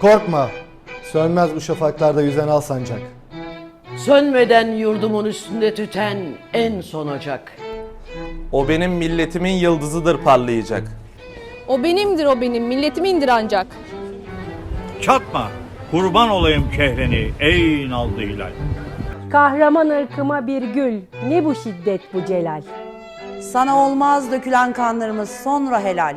Korkma. Sönmez bu şafaklarda yüzen al sancak. Sönmeden yurdumun üstünde tüten en son ocak. O benim milletimin yıldızıdır parlayacak. O benimdir o benim, milletimindir ancak. Çatma, kurban olayım kehreni ey naldı hilal. Kahraman ırkıma bir gül, ne bu şiddet bu celal. Sana olmaz dökülen kanlarımız sonra helal.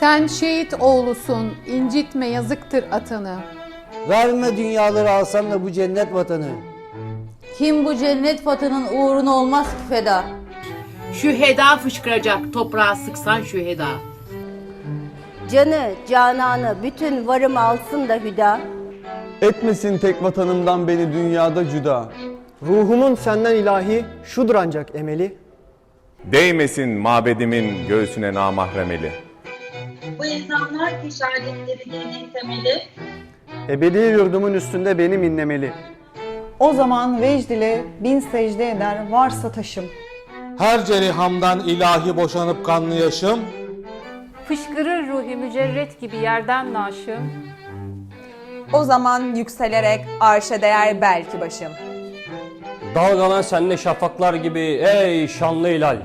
Sen şehit oğlusun, incitme yazıktır atanı. Verme dünyaları alsan da bu cennet vatanı. Kim bu cennet vatanın uğruna olmaz ki feda. Şüheda fışkıracak toprağa sıksan şüheda. Canı, cananı, bütün varım alsın da hüda. etmesin tek vatanımdan beni dünyada cüda. Ruhumun senden ilahi şudur ancak emeli. Değmesin mabedimin göğsüne namahremeli. Bu insanlar ki şehadetleri dinin temeli. Ebedi yurdumun üstünde benim inlemeli. O zaman vecd ile bin secde eder varsa taşım. Her cerihamdan ilahi boşanıp kanlı yaşım. Fışkırır ruhi mücerret gibi yerden naşı. O zaman yükselerek arşa değer belki başım. Dalgalan senle şafaklar gibi ey şanlı hilal.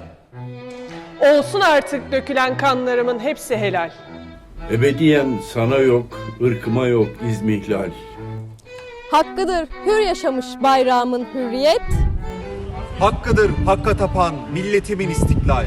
Olsun artık dökülen kanlarımın hepsi helal. Ebediyen sana yok, ırkıma yok izmihlal. Hakkıdır hür yaşamış bayrağımın hürriyet. Hakkıdır hakka tapan milletimin istiklal.